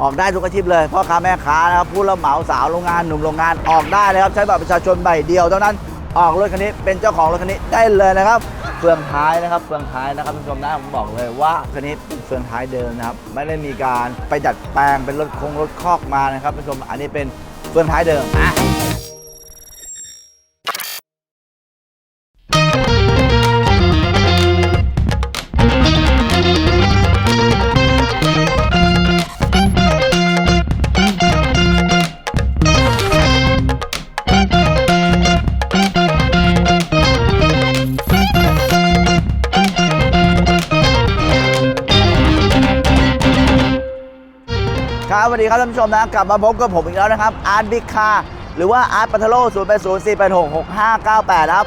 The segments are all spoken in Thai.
ออกได้ทุกอาชีพเลยพ่อค้าแม่ค้านะครับผู้รับเหมาสาวโรงงานหนุ่มโรงงานออกได้เลยครับใช้บัตรประชาชนใบเดียวเท่านั้นออกรถคันนี้เป็นเจ้าของรถคันนี้ได้เลยนะครับเฟืองท้ายนะครับเฟืองท้ายนะครับท่านผู้ชมนะผมบอกเลยว่าคันนี้เป็นเฟืองท้ายเดิมนะครับไม่ได้มีการไปดัดแปลงเป็นรถคงรถคอกมานะครับท่านผู้ชมอันนี้เป็นเฟืองท้ายเดิมอะ สวัสดีครับท่านผู้ชมนะกลับมาพบกับผมอีกแล้วนะครับอาร์ตบิ๊กคาหรือว่าอาร์ตปัทโลศูนย์แปดศูนย์สี่แปดหกหกห้าเก้าแปดครับ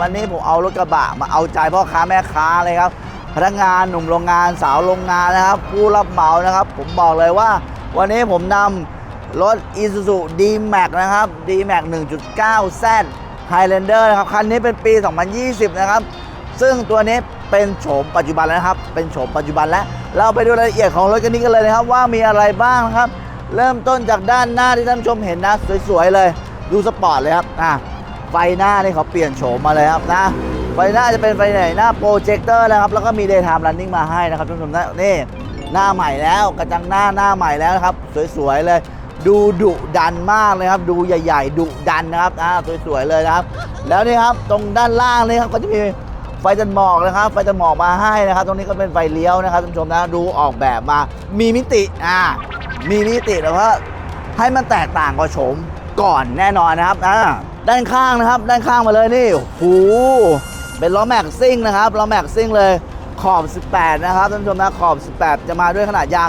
วันนี้ผมเอารถกระบะมาเอาใจพ่อค้าแม่ค้าเลยครับ พนักงานหนุ่มโรงงานสาวโรงงานนะครับ ผู้รับเหมานะครับ ผมบอกเลยว่า วันนี้ผมนำรถ Isuzu D-Max นะครับ D-Max 1.9 Z Highlander นะครับ คันนี้เป็นปี 2020 นะครับ ซึ่งตัวนี้ เป็นโฉมปัจจุบันแล้วครับ เป็นโฉมปัจจุบันแล้ว เราไปดูรายละเอียดของรถคันนี้กันเลยนะครับ ว่ามีอะไรบ้างนะครับ เริ่มต้นจากด้านหน้าที่ท่านชมเห็นนะ สวยๆเลย ดูสปอร์ตเลยครับอะไฟหน้านี่เขาเปลี่ยนโฉมมาเลยครับนะไฟหน้าจะเป็นไฟไหนหน้าโปรเจคเตอร์นะครับ แล้วก็มี daytime running มาให้นะครับท่านผู้ชมนะนี่หน้าใหม่แล้วกระจังหน้าหน้าใหม่แล้วนะครับ สวยๆเลย ดูดุดันมากเลยครับ ดูใหญ่ ๆ ดุดันนะครับอ่าสวยๆเลยนะครับ แล้วนี่ครับตรงด้านล่างนี่ครับก็จะมี ไฟจันหมอกนะครับ ไฟจันหมอกมาให้นะครับ ตรงนี้ก็เป็นไฟเลี้ยวนะครับท่านผู้ชมนะ ดูออกแบบมา มีมิติ อ่า มีมิติแต่ว่าให้มันแตกต่างกว่าโฉมก่อนแน่นอนนะครับ อ่า ด้านข้างนะครับ ด้านข้างมาเลยนี่หูเป็นล้อแม็กซิ่งนะครับ ล้อแม็กซิ่งเลยขอบ 18 นะครับท่านผู้ชมนะ ขอบ 18 จะมาด้วยขนาดยาง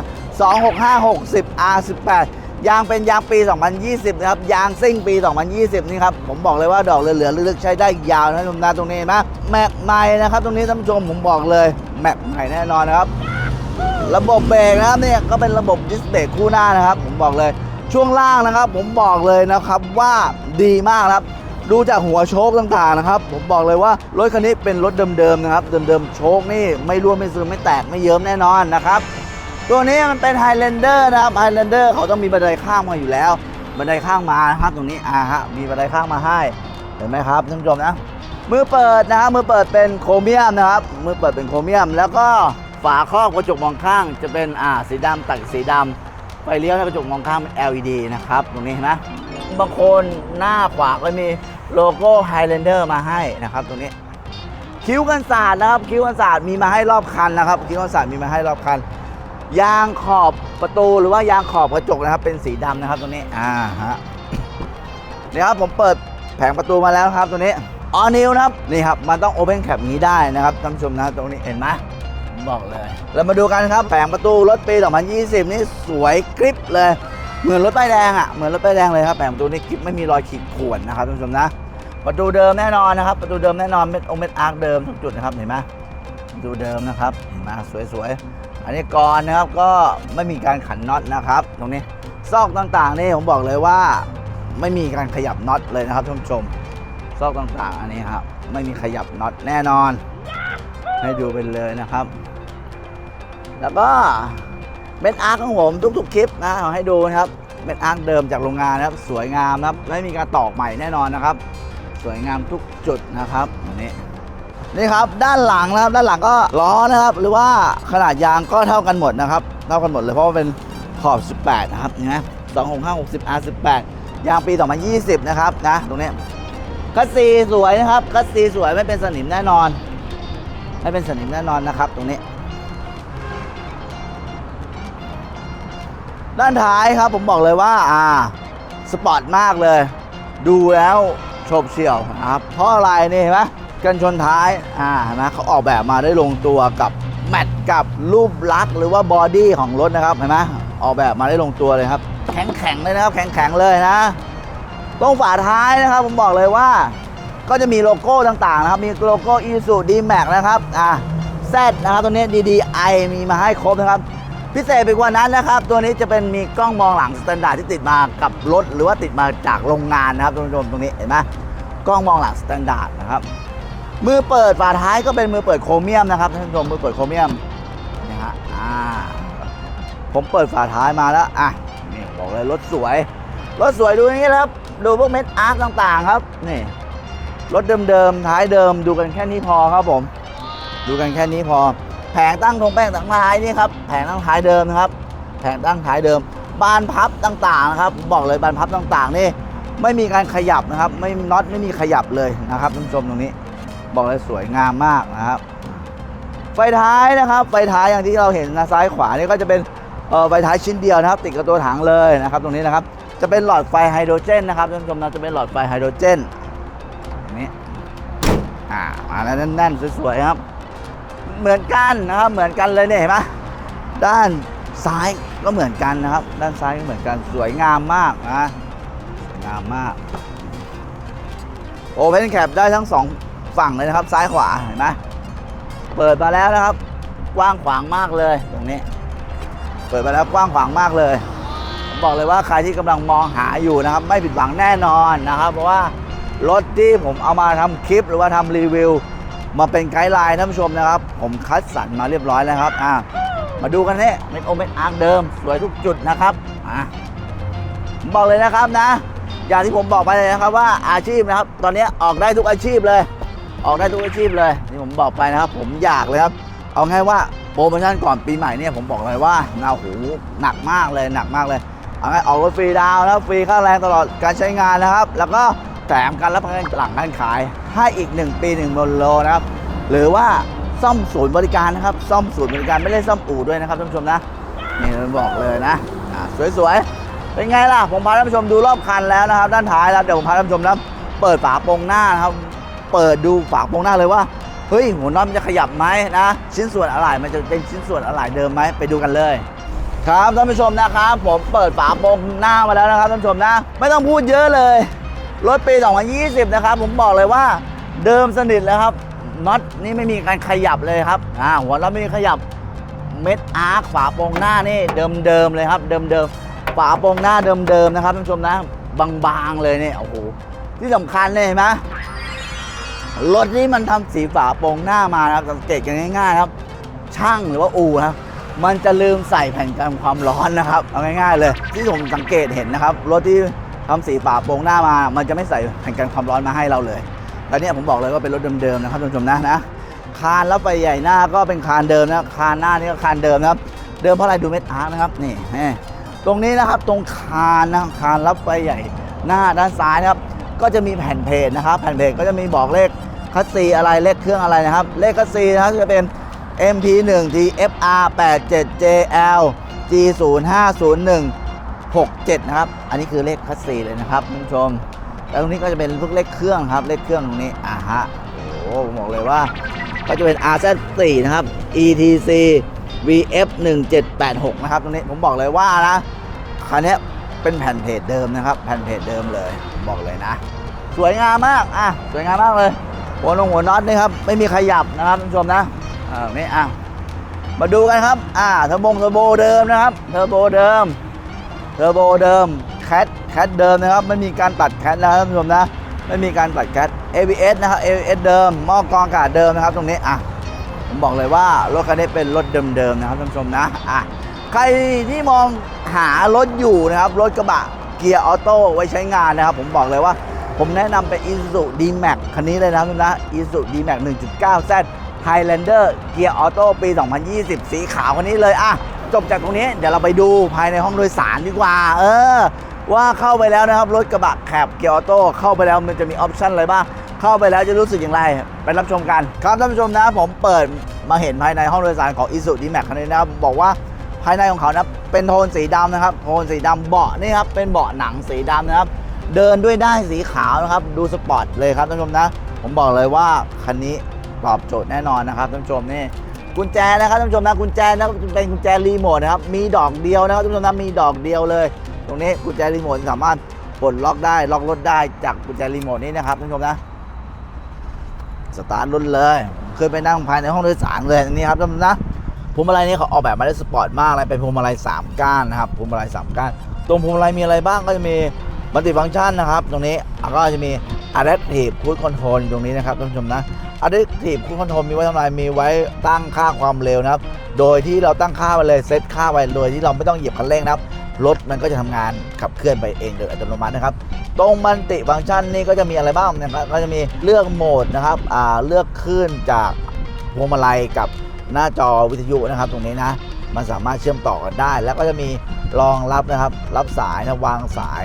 26560 R18 ยางเป็นยางปี 2020 นะครับ ยางซิ่งปี 2020 นี่ครับ ผมบอกเลยว่าดอกเหลือๆลึกๆใช้ได้ยาวนะท่านผู้ชมนตรงนี้นไหมแม็กใหม่นะครับ ตรงนี้ท่านผู้ชมผมบอกเลยแม็กใหม่แน่นอนนะครับ ระบบเบรกนะครับเนี่ยก็เป็นระบบดิสเบรกคู่หน้านะครับ ผมบอกเลยช่วงล่างนะครับ ผมบอกเลยนะครับว่าดีมากครับดูจากหัวโชคต่างๆนะครับ ผมบอกเลยว่ารถคันนี้เป็นรถเดิมๆนะครับ เดิมๆโชคนี่ไม่ร่วไม่ซึมไม่แตกไม่เยิ้มแน่นอนนะครับ ตัวนี้มันเป็น Highlander นะครับ Highlander เขาต้องมีบันไดข้างมาอยู่แล้ว บันไดข้างมานะครับตรงนี้อ่าฮะมีบันไดข้างมาให้เห็นไหมครับท่านผู้ชมนะมือเปิดนะครับมือเปิดเป็นโครเมียมนะครับมือเปิดเป็นโครเมียม แล้วก็ฝาครอบกระจกมองข้าง จะเป็นอ่าสีดำตัดสีดำไฟเลี้ยวในกระจกมองข้างเป็น LED นะครับตรงนี้เห็นไหมบางคนหน้าขวาก็มีโลโก้ Highlander มาให้นะครับตรงนี้คิ้วกันศาสตร์นะครับคิ้วกันศาสตร์มีมาให้รอบคันนะครับคิ้วกันศาสตร์มีมาให้รอบคัน ยางขอบประตูหรือว่ายางขอบกระจกนะครับ เป็นสีดำนะครับตรงนี้อ่าฮะนี่ครับผมเปิดแผงประตูมาแล้วครับตัวนี้ออนิวนะครับนี่ครับมันต้องโอเพนแคปนี้ได้นะครับท่านผู้ชมนะตรงนี้เห็นไหมบอกเลย เรามาดูกันครับแผงประตูรถปี 2020 นี่สวยกริปเลย เหมือนรถป้ายแดงอะเหมือนรถป้ายแดงเลยครับแผงประตูนี่กริปไม่มีรอยขีดข่วนนะครับท่านผู้ชมนะ ประตูเดิมแน่นอนนะครับ ประตูเดิมแน่นอนเม็ดองเม็ดอาร์คเดิมทุกจุดนะครับเห็นไหมประตูเดิมนะครับเห็นไหมสวยๆ อันนี้ก่อนนะครับก็ไม่มีการขันน็อตนะครับ ตรงนี้ซอกต่างๆนี่ผมบอกเลยว่า ไม่มีการขยับน็อตเลยนะครับท่านผู้ชมซอกต่างๆ อันนี้ครับไม่มีขยับน็อตแน่นอน ให้ดูไปเลยนะครับ แล้วก็เม็ดอาร์ของผมทุกๆคลิปนะเอให้ดูนะครับเม็ดอาร์เดิมจากโรงงานนะครับ สวยงามนะครับไม่มีการตอกใหม่แน่นอนนะครับ สวยงามทุกจุดนะครับอันนี้ นี่ครับด้านหลังนะครับด้านหลังก็ล้อนะครับ หรือว่าขนาดยางก็เท่ากันหมดนะครับ เท่ากันหมดเลยเพราะว่าเป็นขอบ 18 นะครับเห็นไหม265 60 R18 ยางปี 2020 นะครับนะตรงนี้คัสซีสวยนะครับคัสซีสวยไม่เป็นสนิมแน่นอน ไม่เป็นสนิมแน่นอนนะครับ ตรงนี้ ด้านท้ายครับผมบอกเลยว่าอ่าสปอร์ตมากเลย ดูแล้วโฉบเฉี่ยวนะครับเพราะอะไรนี่เห็นไหม กันชนท้ายอ่านไหมเขาออกแบบมาได้ลงตัวกับแมทกับรูปลักษณ์หรือว่าบอดี้ของรถนะครับเห็นไหมออกแบบมาได้ลงตัวเลยครับ แข็งแข็งๆเลยนะครับ แข็งแข็งๆเลยนะ ตรงฝาท้ายนะครับ ผมบอกเลยว่า ก็จะมีโลโก้ต่างๆนะครับ มีโลโก้ Isuzu D-Max นะครับอ่า Z นะครับตัวนี้ DDI มีมาให้ครบนะครับ พิเศษไปกว่านั้นนะครับ ตัวนี้จะเป็นมีกล้องมองหลังสแตนดาร์ดที่ติดมากับรถ หรือว่าติดมาจากโรงงานนะครับท่านผู้ชมตรงนี้เห็นไหมกล้องมองหลังสแตนดาร์ดนะครับ มือเปิดฝาท้ายก็เป็นมือเปิดโครเมียมนะครับท่านผู้ชมมือเปิดโครเมียมนี่ฮะอ่าผมเปิดฝาท้ายมาแล้วอะนี่บอกเลยรถสวย รถสวยดูอย่างนี้ครับ ดูพวกเม็ดอาร์คต่างๆครับนี่รถเดิมๆท้ายเดิม ดูกันแค่นี้พอครับผม ดูกันแค่นี้พอ แผงตั้งทงแป้งต่างท้ายนี่ครับแผงตั้งท้ายเดิมนะครับ แผงตั้งท้ายเดิม บานพับต่างๆนะครับ บอกเลยบานพับต่างๆนี่ไม่มีการขยับนะครับ ไม่น็อตไม่มีขยับเลยนะครับท่านผู้ชมตรงนี้ บอกเลยสวยงามมากนะครับ ไฟท้ายนะครับ ไฟท้ายอย่างที่เราเห็นนะซ้ายขวานี่ก็จะเป็นไฟท้ายชิ้นเดียวนะครับ ติดกับตัวถังเลยนะครับ ตรงนี้นะครับ จะเป็นหลอดไฟไฮโดรเจนนะครับท่านผู้ชมนะจะเป็นหลอดไฟไฮโดรเจนนี้อ่ามาแล้วแน่นๆสวยๆครับ เหมือนกันนะครับ เหมือนกันเลยเนี่ยเห็นไหมด้านซ้ายก็เหมือนกันนะครับ ด้านซ้ายก็เหมือนกันสวยงามมากนะสวยงามมากโอเพนแคปได้ทั้งสอง ฝั่งเลยนะครับ ซ้ายขวาเห็นไหมเปิดมาแล้วนะครับ กว้างขวางมากเลยตรงนี้ เปิดมาแล้วกว้างขวางมากเลยผมบอกเลยว่าใครที่กำลังมองหาอยู่นะครับ ไม่ผิดหวังแน่นอนนะครับ เพราะว่ารถที่ผมเอามาทำคลิปหรือว่าทำรีวิว มาเป็นไกด์ไลน์ท่านผู้ชมนะครับ ผมคัดสรรมาเรียบร้อยแล้วครับอ่ามาดูกันนี่เม็ดโอเม็ดอาร์คเดิม สวยทุกจุดนะครับอะผมบอกเลยนะครับนะอย่างที่ผมบอกไปเลยนะครับว่าอาชีพนะครับ ตอนนี้ออกได้ทุกอาชีพเลย ออกได้ทุกอาชีพเลยที่ผมบอกไปนะครับ ผมอยากเลยครับ เอาง่ายว่าโปรโมชั่นก่อนปีใหม่เนี่ยผมบอกเลยว่าเงาหูหนักมากเลยหนักมากเลย เอาง่ายออกรถฟรีดาวน์นะฟรีค่าแรงตลอดการใช้งานนะครับ แล้วก็แถมการรับประกันหลังการขายให้อีก 1 ปี1โมโลนะครับ หรือว่าซ่อมศูนย์บริการนะครับ ซ่อมศูนย์บริการไม่ได้ซ่อมอู่ด้วยนะครับท่านผู้ชมนะนี่ผมบอกเลยนะอะสวยๆ เป็นไงล่ะ ผมพาท่านผู้ชมดูรอบคันแล้วนะครับ ด้านท้ายแล้วเดี๋ยวผมพาท่านผู้ชมนะเปิดฝาโปรงหน้านะครับ เปิดดูฝาโปรงหน้าเลยว่าเฮ้ยหัวน็อตมันจะขยับไหมนะชิ้นส่วนอะไหล่มันจะเป็นชิ้นส่วนอะไหล่เดิมไหมไปดูกันเลย ครับท่านผู้ชมนะครับ ผมเปิดฝาโปรงหน้ามาแล้วนะครับท่านผู้ชมนะไม่ต้องพูดเยอะเลยรถปี2020 นะครับ ผมบอกเลยว่าเดิมสนิทแล้วครับน็อตนี่ไม่มีการขยับเลยครับอ่าหัวน็อตไม่มีขยับเม็ดอาร์คฝาโปรงหน้านี่เดิมๆเลยครับ เดิมๆฝาโปรงหน้าเดิมๆนะครับท่านผู้ชมนะบางๆเลยเนี่ยโอ้โหที่สำคัญเลยเห็นไหม รถนี้มันทำสีฝาโปรงหน้ามานะครับสังเกตกันง่ายๆครับ ช่างหรือว่าอู่ครับ มันจะลืมใส่แผ่นกันความร้อนนะครับเอาง่ายๆเลย ที่ผมสังเกตเห็นนะครับรถที่ทำสีฝาโปรงหน้ามา มันจะไม่ใส่แผ่นกันความร้อนมาให้เราเลยแล้วเนี่ยผมบอกเลยว่าเป็นรถเดิมๆนะครับท่านผู้ชมนะนะคานแล้วไฟใหญ่หน้าก็เป็นคานเดิมนะคานหน้านี่ก็คานเดิมนะครับ เดิมเพราะอะไรดูเม็ดอาร์นะครับนี่ตรงนี้นะครับตรงคานนะคานรับไฟใหญ่หน้าด้านซ้ายนะครับ ก็จะมีแผ่นเพจนะครับ แผ่นเพจก็จะมีบอกเลขคัสซีอะไรเลขเครื่องอะไรนะครับ เลขคัสซีนะครับจะเป็น MT1 TFR 87 JL G0501 67 นะครับ อันนี้คือเลขคัสซีเลยนะครับท่านผู้ชม แล้วตรงนี้ก็จะเป็นพวกเลขเครื่องครับ เลขเครื่องตรงนี้ อ่าฮะ โอ้โหผมบอกเลยว่า ก็จะเป็น RZ4 นะครับ ETC VF 1786 นะครับตรงนี้ผมบอกเลยว่านะคันนี้เป็นแผ่นเพจเดิมนะครับ แผ่นเพจเดิมเลย บอกเลยนะ สวยงามมากอะสวยงามมากเลย หัวนงหัวน็อตนี่ครับไม่มีขยับนะครับท่านผู้ชมนะอ่านี่อะมาดูกันครับอ่าเทอร์โบเทอร์โบเดิมนะครับเทอร์โบเดิมเทอร์โบเดิมแคทแคทเดิมนะครับไม่มีการตัดแคทนะครับท่านผู้ชมนะไม่มีการตัดแคท ABS นะครับ ABS เดิมหม้อกรองอากาศเดิมนะครับ ตรงนี้อะผมบอกเลยว่ารถคันนี้เป็นรถเดิมๆนะครับท่านผู้ชมนะอะใครที่มองหารถอยู่นะครับ รถกระบะ กียร์ออโต้ไว้ใช้งานนะครับ ผมบอกเลยว่า ผมแนะนำเป็น Isuzu D-Max คันนี้เลยนะครับนะ Isuzu D-Max 1.9 Z Highlander เกียร์ออโต้ปี 2020 สีขาวคันนี้เลยอะจบจากตรงนี้เดี๋ยวเราไปดูภายในห้องโดยสารดีกว่า เออ ว่าเข้าไปแล้วนะครับ รถกระบะแคบเกียร์ออโต้เข้าไปแล้วมันจะมีออปชั่นอะไรบ้างเข้าไปแล้วจะรู้สึกอย่างไร ไปรับชมกัน ครับท่านผู้ชมนะผมเปิดมาเห็นภายในห้องโดยสารของ Isuzu D-Max คันนี้นะครับบอกว่า ภายในของเขานะเป็นโทนสีดำนะครับโทนสีดำเบาะนี่ครับเป็นเบาะหนังสีดำนะครับ เดินด้วยได้สีขาวนะครับ ดูสปอร์ตเลยครับท่านผู้ชมนะ ผมบอกเลยว่าคันนี้ตอบโจทย์แน่นอนนะครับท่านผู้ชมนี่กุญแจนะครับท่านผู้ชมนะกุญแจนะเป็นกุญแจรีโมทนะครับมีดอกเดียวนะครับท่านผู้ชมนะมีดอกเดียวเลย ตรงนี้กุญแจรีโมทสามารถปลดล็อกได้ล็อกรถได้จากกุญแจรีโมทนี้นะครับท่านผู้ชมนะสตาร์ทรถเลยเคยไปนั่งภายในห้องโดยสารเลยนี่ครับท่านผู้ชมนะ พวงมาลัยนี้เขาออกแบบมาได้สปอร์ตมากเลยเป็นพวงมาลัย3ก้านนะครับพวงมาลัย3ก้าน ตรงพวงมาลัยมีอะไรบ้างก็จะมีมัลติฟังก์ชันนะครับ ตรงนี้ก็จะมี Adaptive Cruise Control ตรงนี้นะครับท่านผู้ชมนะ Adaptive Cruise Control มีไว้ทำไรมีไว้ตั้งค่าความเร็วนะครับ โดยที่เราตั้งค่าไปเลยเซตค่าไว้โดยที่เราไม่ต้องเหยียบคันเร่งนะครับรถมันก็จะทำงานขับเคลื่อนไปเองโดยอัตโนมัตินะครับ ตรงมันติฟังก์ชันนี่ก็จะมีอะไรบ้างนะครับก็จะมีเลือกโหมดนะครับเลือกคลื่นจากพวงมาลัยกับ หน้าจอวิทยุนะครับ ตรงนี้นะมันสามารถเชื่อมต่อกันได้ แล้วก็จะมีรองรับนะครับ รับสายนะวางสาย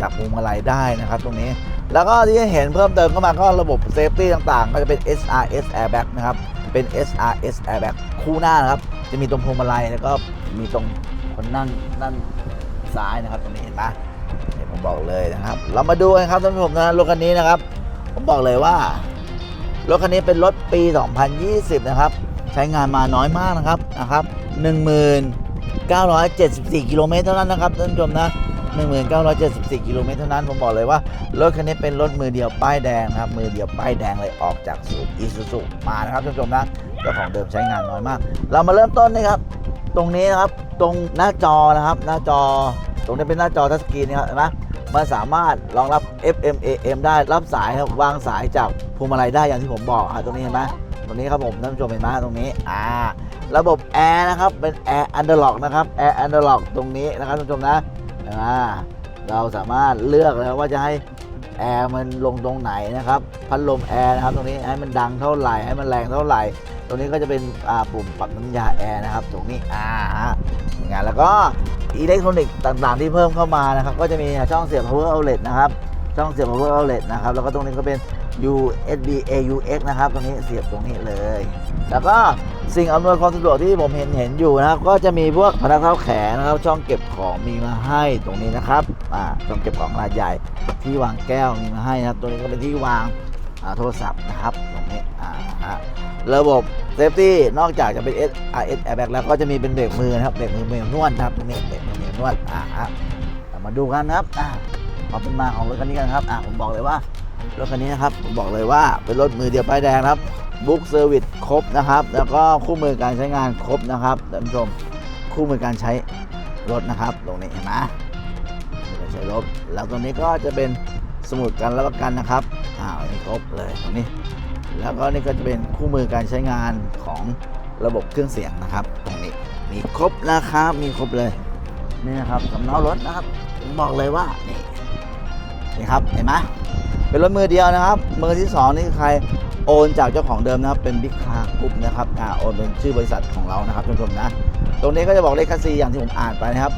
จากพวงมาลัยได้นะครับ ตรงนี้ แล้วก็ที่เห็นเพิ่มเติมเข้ามาก็ระบบเซฟตี้ต่างๆ ก็จะเป็น SRS airbag นะครับเป็น SRS airbag คู่หน้านะครับ จะมีตรงพวงมาลัยแล้วก็มีตรงคนนั่งนั่นซ้ายนะครับ ตรงนี้เห็นไหมเนี่ยผมบอกเลยนะครับ เรามาดูกันครับท่านผู้ชมนะรถคันนี้นะครับ ผมบอกเลยว่ารถคันนี้เป็นรถปี 2020 นะครับ ช้งานมาน้อยมากนะครับนะครับ1974 กิโลเมตรเท่านั้นนะครับท่านผู้ชมนะ 1974 กิโลเมตรเท่านั้น ผมบอกเลยว่ารถคันนี้เป็นรถมือเดียวป้ายแดงนะครับ มือเดียวป้ายแดงเลยออกจากศูนย์อีซูซูมานะครับท่านผู้ชมนะเจ้าของเดิมใช้งานน้อยมาก เรามาเริ่มต้นนะครับ ตรงนี้นะครับ ตรงหน้าจอนะครับ หน้าจอ ตรงนี้เป็นหน้าจอทัชสกรีนนะครับเห็นไหมมันสามารถรองรับ FM AM ได้ รับสายครับ วางสายจากพวงมาลัยได้อย่างที่ผมบอกอะตรงนี้เห็นไหม ตรงนี้ครับผมท่านผู้ชมเห็นไหมตรงนี้อ่าระบบแอร์นะครับเป็นแอร์อันเดอร์ล็อกนะครับแอร์อันเดอร์ล็อกตรงนี้นะครับท่านผู้ชมนะอ่าเราสามารถเลือกนะครับว่าจะให้แอร์มันลงตรงไหนนะครับพัดลมแอร์นะครับตรงนี้ให้มันดังเท่าไหร่ให้มันแรงเท่าไหร่ ตรงนี้ก็จะเป็นอ่าปุ่มปรับน้ำยาแอร์นะครับ ตรงนี้อ่าฮะงานแล้วก็อิเล็กทรอนิกส์ต่างๆที่เพิ่มเข้ามานะครับ ก็จะมีช่องเสียบ power outlet นะครับช่องเสียบ power outlet นะครับแล้วก็ตรงนี้ก็เป็น USB AUX นะครับตรงนี้เสียบตรงนี้เลย แล้วก็สิ่งอำนวยความสะดวกที่ผมเห็นเห็นอยู่นะครับ ก็จะมีพวกพนักเท้าแขนนะครับช่องเก็บของมีมาให้ตรงนี้นะครับอ่าช่องเก็บของขนาดใหญ่ที่วางแก้วมีมาให้นะครับ ตัวนี้ก็เป็นที่วางอ่าโทรศัพท์นะครับตรงนี้อ่าฮะระบบเซฟตี้นอกจากจะเป็น S R S airbag แล้วก็จะมีเป็นเบรกมือนะครับเบรกมือเบรกนวดครับตรงนี้เบรกมือเบรกนวดอ่ามาดูกันนะครับอ่าความเป็นมาของรถคันนี้กันครับอ่าผมบอกเลยว่า รถคันนี้นะครับผมบอกเลยว่าเป็นรถมือเดียวป้ายแดงครับบุ๊กเซอร์วิสครบนะครับ แล้วก็คู่มือการใช้งานครบนะครับท่านผู้ชมคู่มือการใช้รถนะครับตรงนี้เห็นไหมการใช้รถแล้วตรงนี้ก็จะเป็นสมุดการรับประกันนะครับอ่าอันนี้ครบเลยตรงนี้ แล้วก็นี่ก็จะเป็นคู่มือการใช้งานของระบบเครื่องเสียงนะครับ ตรงนี้มีครบนะครับมีครบเลยนี่นะครับสำเนารถนะครับผมบอกเลยว่านี่นี่ครับเห็นไหม เป็นรถมือเดียวนะครับ มือที่ 2 นี่คือใครโอนจากเจ้าของเดิมนะครับเป็นบิ๊กคาร์กรุ๊ปนะครับอ่าโอนเป็นชื่อบริษัทของเรานะครับท่านผู้ชมนะตรงนี้ก็จะบอกเลขคัสซีอย่างที่ผมอ่านไปนะครับ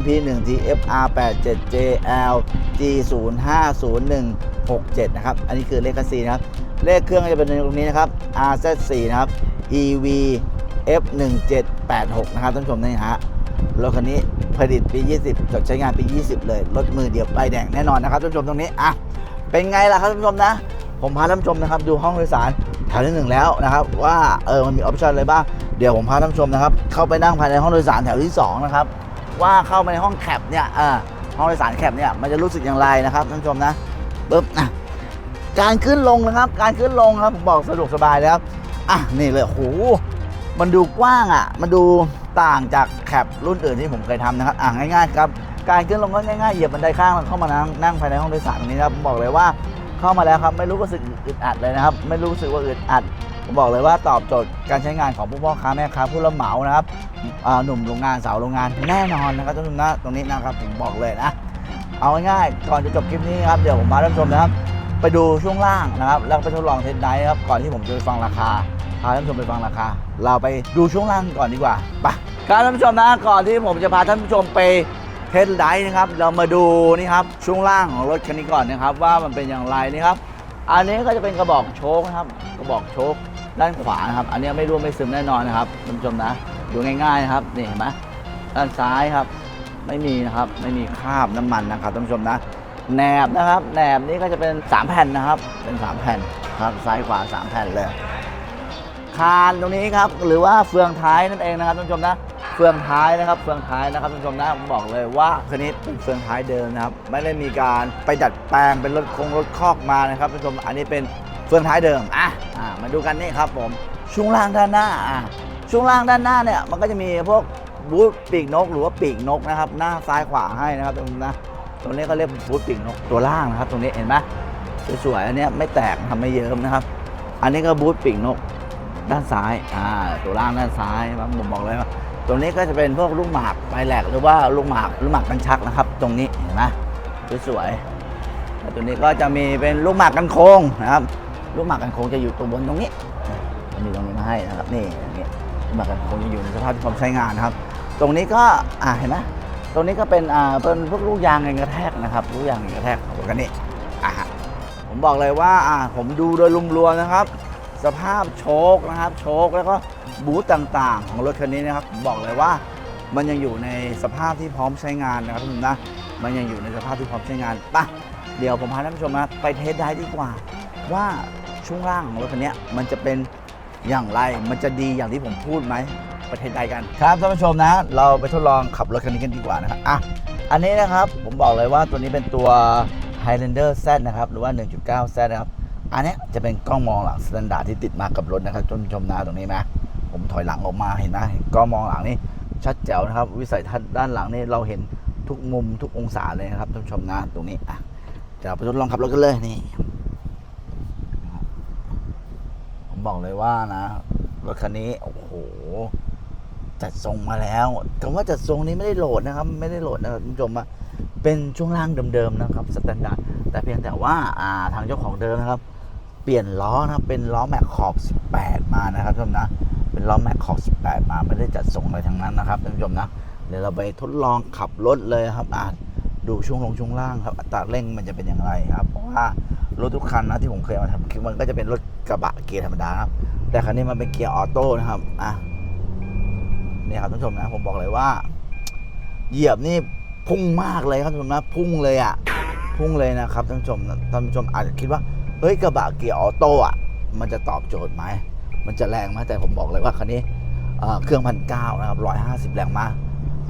MP1 TFR 87 JL G 0 5 0 1 6 7 นะครับอันนี้คือเลขคัสซีนะครับเลขเครื่องจะเป็นตรงนี้นะครับ RZ4 นะครับ EV F1786 นะครับท่านผู้ชมนี่ฮะรถคันนี้ผลิตปี 20จดใช้งานปี 20 เลย รถมือเดียวป้ายแดงแน่นอนนะครับท่านผู้ชมตรงนี้อะ เป็นไงล่ะครับท่านผู้ชมนะ ผมพาท่านผู้ชมนะครับดูห้องโดยสารแถวที่หนึ่งแล้วนะครับว่าเออมันมีออปชันอะไรบ้างเดี๋ยวผมพาท่านผู้ชมนะครับเข้าไปนั่งภายในห้องโดยสารแถวที่สองนะครับว่าเข้ามาในห้องแคปเนี่ยอ่าห้องโดยสารแคปเนี่ยมันจะรู้สึกอย่างไรนะครับท่านผู้ชมนะปึ๊บอะการขึ้นลงนะครับ การขึ้นลงครับผมบอกสะดวกสบายแล้วอะนี่เลยโอ้โหมันดูกว้างอะ มันดูต่างจากแคปรุ่นอื่นที่ผมเคยทำนะครับอะง่ายๆครับ การขึ้นลงก็ง่ายๆเหยียบบันไดข้างแล้วเข้ามานั่งนั่งภายในห้องโดยสารตรงนี้นะครับผมบอกเลยว่าเข้ามาแล้วครับไม่รู้รู้สึกอึดอัดเลยนะครับ ไม่รู้สึกว่าอึดอัดผมบอกเลยว่าตอบโจทย์การใช้งานของผู้พ่อค้าแม่ค้าผู้รับเหมานะครับหนุ่มโรงงานสาวโรงงานแน่นอนนะครับท่านผู้ชมนะตรงนี้นะครับผมบอกเลยนะ เอาง่ายๆก่อนจะจบคลิปนี้ครับเดี๋ยวผมมาท่านผู้ชมนะครับ ไปดูช่วงล่างนะครับ แล้วไปทดลองเทสไดฟ์ครับก่อนที่ผมจะไปฟังราคาพาท่านผู้ชมไปฟังราคา เราไปดูช่วงล่างก่อนดีกว่าไปครับท่านผู้ชมนะก่อนที่ผมจะพาท่านผู้ชมไป เทสไดฟ์นะครับ เรามาดูนี่ครับช่วงล่างของรถคันนี้ก่อนนะครับ ว่ามันเป็นอย่างไรนี่ครับ อันนี้ก็จะเป็นกระบอกโชคนะครับ กระบอกโชคด้านขวานะครับ อันนี้ไม่ร่วมไม่ซึมแน่นอนนะครับท่านผู้ชมนะ ดูง่ายๆนะครับนี่เห็นไหมด้านซ้ายครับ ไม่มีนะครับไม่มีคราบน้ำมันนะครับท่านผู้ชมนะแหนบนะครับแหนบนี้ก็จะเป็น 3 แผ่นนะครับ เป็น 3 แผ่นครับซ้ายขวา 3 แผ่นเลย คานตรงนี้ครับ หรือว่าเฟืองท้ายนั่นเองนะครับท่านผู้ชมนะ ฟืองท้ายนะครับเฟืองท้ายนะครับท่านผู้ชมนะผมบอกเลยว่าคันนี้เป็นเฟืองท้ายเดิมนะครับไม่ได้มีการไปดัดแปลงเป็นรถคงรถคอกมานะครับท่านผู้ชมอันนี้เป็นเฟืองท้ายเดิมอะอ่ามาดูกันนี่ครับผมช่วงล่างด้านหน้าอะช่วงล่างด้านหน้าเนี่ยมันก็จะมีพวกบูทปีกนก หรือว่าปีกนกนะครับหน้าซ้ายขวาให้นะครับตรงนี้นะตรงนี้ก็เรียกบูทปีกนกตัวล่างนะครับ ตรงนี้เห็นไหมสวยๆอันนี้ไม่แตกทำไม่เยิ้มนะครับ อันนี้ก็บูธปีกนกด้านซ้ายอ่าตัวล่างด้านซ้ายครับผมบอกเลยว่า ตรงนี้ก็จะเป็นพวกลูกหมากใบแหลกหรือว่าลูกหมากลูกหมากกันชักนะครับ ตรงนี้เห็นไหมสวยๆตัวนี้ก็จะมีเป็นลูกหมากกันโค้งนะครับ ลูกหมากกันโค้งจะอยู่ตรงบนตรงนี้มันมีตรงนี้มาให้นะครับนี่อย่างนี้ลูกหมากกันโค้งจะอยู่ในสภาพที่พร้อมใช้งานนะครับ ตรงนี้ก็อ่าเห็นไหมตรงนี้ก็เป็นอ่าเป็นพวกลูกยางกันกระแทกนะครับลูกยางกันกระแทกของกันนี่อะฮะผมบอกเลยว่าอ่าผมดูโดยรวมๆนะครับ สภาพโชคนะครับ โชคแล้วก็ บูธต่างๆ ของรถคันนี้นะครับผมบอกเลยว่ามันยังอยู่ในสภาพที่พร้อมใช้งานนะครับทุกคนนะมันยังอยู่ในสภาพที่พร้อมใช้งานไปะเดี๋ยวผมพาท่านผู้ชมนะไปเทสได้ดีกว่า ว่าช่วงล่างของรถคันนี้มันจะเป็นอย่างไรมันจะดีอย่างที่ผมพูดไหมไปเทสได้กันครับท่านผู้ชมนะ เราไปทดลองขับรถคันนี้กันดีกว่านะครับอะอันนี้นะครับผมบอกเลยว่าตัวนี้เป็นตัว Highlander Z นะครับหรือว่า 1.9 Z นะครับ อันนี้จะเป็นกล้องมองหลังสแตนดาร์ดที่ติดมากับรถนะครับท่านผู้ชมนะตรงนี้นะ ผมถอยหลังออกมาเห็นไหมเห็นกล้องมองหลังนี่ชัดแจ๋วนะครับ วิสัยทัศน์ด้านหลังนี่เราเห็นทุกมุมทุกองศาเลยนะครับท่านผู้ชมนะตรงนี้อะเดี๋ยวไปทดลองขับรถกันเลยนี่ผมบอกเลยว่านะรถคันนี้โอ้โหจัดทรงมาแล้วคำว่าจัดทรงนี้ไม่ได้โหลดนะครับ ไม่ได้โหลดนะครับคุณผู้ชมอะเป็นช่วงล่างเดิมๆนะครับสแตนดาร์ดแต่เพียงแต่ว่าอ่าทางเจ้าของเดิมนะครับ เปลี่ยนล้อนะเป็นล้อแม็กขอบ 18 มานะครับท่านนะ เป็นล้อแม็กขอบ18 มาไม่ได้จัดส่งอะไรทั้งนั้นนะครับท่านผู้ชมนะเดี๋ยวเราไปทดลองขับรถเลยครับอ่าดูช่วงลงช่วงล่างครับอัตราเร่งมันจะเป็นอย่างไรครับเพราะว่ารถทุกคันนะที่ผมเคยมาทำคลิปมันก็จะเป็นรถกระบะเกียร์ธรรมดาครับ แต่คันนี้มันเป็นเกียร์ออโต้นะครับอะนี่ครับท่านผู้ชมนะผมบอกเลยว่า เหยียบนี่พุ่งมากเลยครับท่านผู้ชมนะพุ่งเลยอะพุ่งเลยนะครับท่านผู้ชมท่านผู้ชมอาจจะคิดว่าเฮ้ยกระบะเกียร์ออโต้อะมันจะตอบโจทย์ไหม มันจะแรงไหมแต่ผมบอกเลยว่าคันนี้เครื่องพันเก้านะครับร้อยห้าสิบแรงมา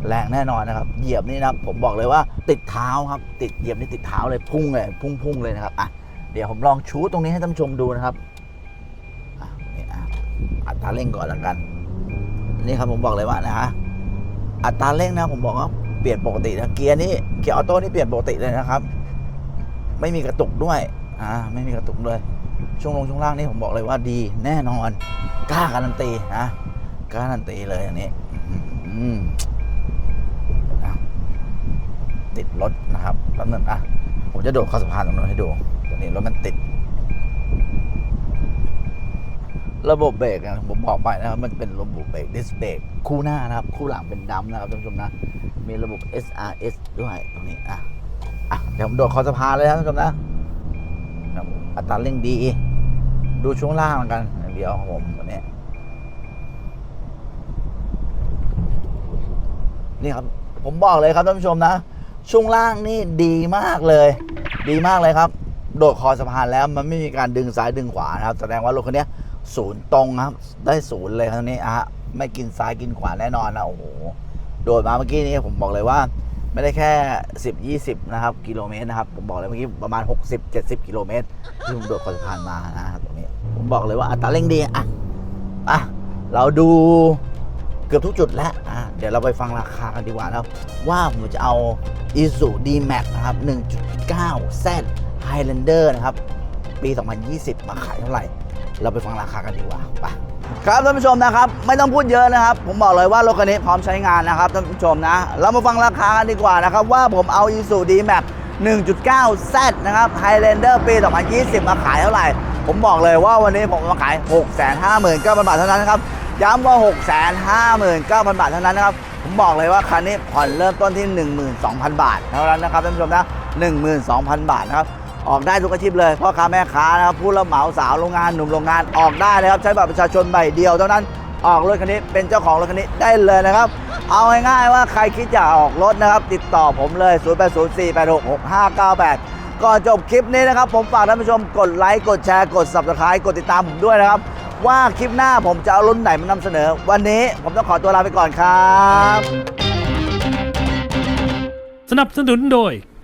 แรงแน่นอนนะครับ เหยียบนี่นะผมบอกเลยว่าติดเท้าครับติดเหยียบนี่ติดเท้าเลยพุ่งเลยพุ่งพุ่งเลยนะครับอะเดี๋ยวผมลองชูตรงนี้ให้ท่านชมดูนะครับอะนี่อะอัตราเร่งก่อนแล้วกัน นี่ครับผมบอกเลยว่านะฮะอัตราเร่งนะผมบอกว่าเปลี่ยนปกตินะเกียร์นี่เกียร์ออโต้นี่เปลี่ยนปกติเลยนะครับ ไม่มีกระตุกด้วยอ่าไม่มีกระตุกด้วย ช่วงลงช่วงล่างนี่ผมบอกเลยว่าดีแน่นอนกล้าการันตีนะกล้าการันตีเลยอันนี้ติดรถนะครับแป๊บนึงอะผมจะโดดข้าสะพานตรงนู้นให้ดูตรงนี้รถมันติด ระบบเบรกนะผมบอกไปนะครับมันเป็นระบบเบรกดิสเบรกคู่หน้านะครับ คู่หลังเป็นดำนะครับท่านผู้ชมนะ มีระบบ SRS ด้วยตรงนี้อะอะเดี๋ยวผมโดดคอสะพานเลยนะท่านผู้ชมนะ อัตราเร่งดี ดูช่วงล่างกันเดี๋ยวของผมวันนี้นี่ครับ ผมบอกเลยครับท่านผู้ชมนะ ช่วงล่างนี่ดีมากเลย ดีมากเลยครับ โดดคอสะพานแล้วมันไม่มีการดึงซ้ายดึงขวานะครับ แสดงว่ารถคันนี้ศูนย์ตรงครับ ได้ศูนย์เลยคันนี้อะฮะไม่กินซ้ายกินขวาแน่นอนนะโอ้โหโดดมาเมื่อกี้นี้ผมบอกเลยว่า ไม่ได้แค่ 10 20 นะครับ กิโลเมตรนะครับ ผมบอกเลยเมื่อกี้ประมาณ 60 70 กิโลเมตร ที่ผมโดดคอสะพานมานะครับตรงนี้ ผมบอกเลยว่าอัตราเร่งดี อะอะเราดูเกือบทุกจุดแล้วอะเดี๋ยวเราไปฟังราคากันดีกว่านะครับว่าผมจะเอา i s u D-Max นะครับ 1.9 Z Highlander นะครับ ปี 2020 มาขายเท่าไหร่ เราไปฟังราคากันดีกว่า ไป ครับท่านผู้ชมนะครับ ไม่ต้องพูดเยอะนะครับ ผมบอกเลยว่ารถคันนี้พร้อมใช้งานนะครับท่านผู้ชมนะ เรามาฟังราคากันดีกว่านะครับ ว่าผมเอา i s u D-Max 1.9 Z นะครับ Highlander ปี 2020 มาขายเท่าไหร่ ผมบอกเลยว่าวันนี้ผมมาขาย 659,000 บาทเท่านั้นนะครับ ย้ำว่า 659,000 บาทเท่านั้นนะครับ ผมบอกเลยว่าคันนี้ผ่อนเริ่มต้นที่ 12,000 บาทเท่านั้นนะครับท่านผู้ชมนะ 12,000 บาทนะครับ ออกได้ทุกอาชีพเลยพ่อค้าแม่ค้านะครับผู้รับเหมาสาวโรงงานหนุ่มโรงงานออกได้เลยครับใช้บัตรประชาชนใบเดียวเท่านั้นออกรถคันนี้เป็นเจ้าของรถคันนี้ได้เลยนะครับ เอาง่ายๆว่าใครคิดจะออกรถนะครับ ติดต่อผมเลย 0804866598 ก่อนจบคลิปนี้นะครับ ผมฝากท่านผู้ชมกดไลค์กดแชร์กด subscribe กดติดตามผมด้วยนะครับ ว่าคลิปหน้าผมจะเอารุ่นไหนมานำเสนอ วันนี้ผมต้องขอตัวลาไปก่อนครับ สนับสนุนโดย